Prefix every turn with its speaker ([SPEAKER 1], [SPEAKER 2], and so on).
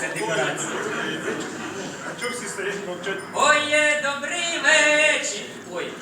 [SPEAKER 1] Це декорація. А чого всі стоять мовчать?
[SPEAKER 2] Ой, добрий вечір! Ой.